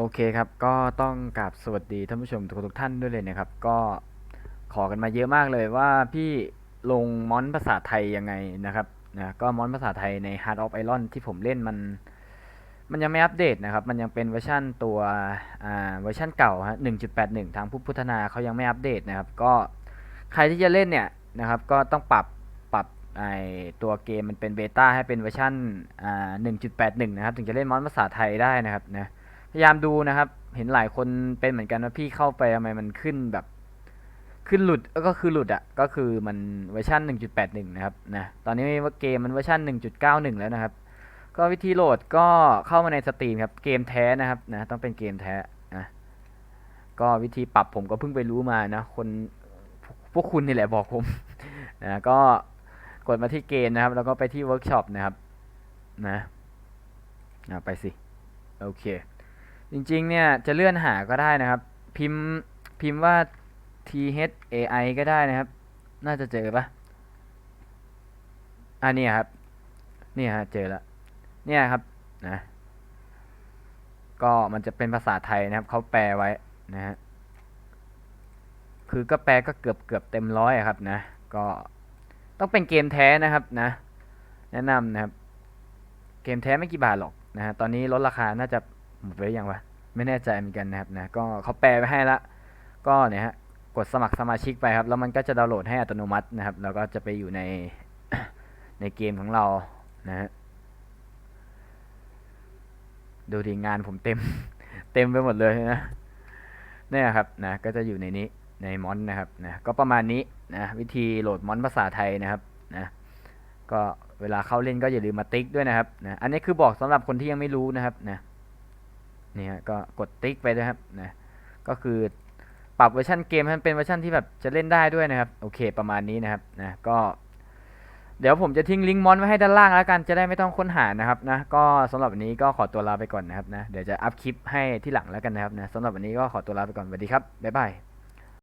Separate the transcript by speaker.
Speaker 1: โอเคครับก็ต้องกราบสวัสดีท่านผู้ชมทุกทุกๆท่านด้วยเลยนะครับ ก็ขอกันมาเยอะมากเลยว่าพี่ลงมอนภาษาไทยยังไงนะครับนะก็มอนภาษาไทยใน Heart of Iron ที่ผมเล่นมัน มันยังไม่อัปเดตนะครับ มันยังเป็นเวอร์ชั่นตัวอ่าเวอร์ชั่นเก่าฮะ1.81 ทางผู้พัฒนาเขายังไม่อัปเดตนะครับ ก็ใครที่จะเล่นเนี่ยนะครับก็ต้องปรับปรับไอตัวเกมมันเป็นเบต้าให้เป็นเวอร์ชันอ่า1.81 นะครับ ถึงจะเล่นมอนภาษาไทยได้นะครับนะ ยายามดูนะครับ เห็นหลายคนเป็นเหมือนกันว่าพี่เข้าไปทำไมมันขึ้นแบบ ขึ้นหลุดก็คือหลุดอะก็คือมันเวอร์ชัน1.81 นะครับนะตอนนี้ว่าเกมมันเวอร์ชัน1.91 แล้วนะครับ ก็วิธีโหลดก็เข้ามาในสตรีมครับเกมแท้นะครับนะต้องเป็นเกมแท้นะก็วิธีปรับผมก็เพิ่งไปรู้มานะคนพวกคุณนี่แหละบอกผมนะก็กดมาที่เกมนะครับ แล้วก็ไปที่เวิร์กช็อปนะครับนะนะไปสิ โอเค จริงๆ เนี่ยจะเลื่อนหาก็ได้นะครับ พิมพ์พิมพ์ว่า T H A I ก็ได้นะครับ น่าจะเจอปะอ่านี่ครับนี่ฮะเจอแล้วเนี่ยครับนะก็มันจะเป็นภาษาไทยนะครับเขาแปลไว้นะฮะคือก็แปลก็เกือบเกือบเต็มร้อยครับนะ ก็ต้องเป็นเกมแท้นะครับนะ แนะนำนะครับ เกมแท้ไม่กี่บาทหรอกนะฮะตอนนี้ลดราคาน่าจะ หมดไปยังวะไม่แน่ใจเหมือนกันนะครับนะก็เขาแปลไว้ให้ละก็เนี่ยฮะกดสมัครสมาชิกไปครับ แล้วมันก็จะดาวน์โหลดให้อัตโนมัตินะครับ แล้วก็จะไปอยู่ในในเกมของเรานะฮะดูดีงานผมเต็ม เต็มไปหมดเลยนะเนี่ยครับนะก็จะอยู่ในนี้ในมอนนะครับนะก็ประมาณนี้นะวิธีโหลดมอนภาษาไทยนะครับนะก็เวลาเข้าเล่นก็อย่าลืมมาติ๊กด้วยนะครับนะอันนี้คือบอกสำหรับคนที่ยังไม่รู้นะครับนะ นี่ฮะก็กดติ๊กไปด้วยครับนะก็คือปรับเวอร์ชันเกมให้มันเป็นเวอร์ชันที่แบบจะเล่นได้ด้วยนะครับโอเคประมาณนี้นะครับนะก็เดี๋ยวผมจะทิ้งลิงก์มอนไว้ให้ด้านล่างแล้วกันจะได้ไม่ต้องค้นหานะครับนะก็สำหรับวันนี้ก็ขอตัวลาไปก่อนนะครับนะเดี๋ยวจะอัพคลิปให้ที่หลังแล้วกันนะครับนะสำหรับวันนี้ก็ขอตัวลาไปก่อนสวัสดีครับบ๊ายบาย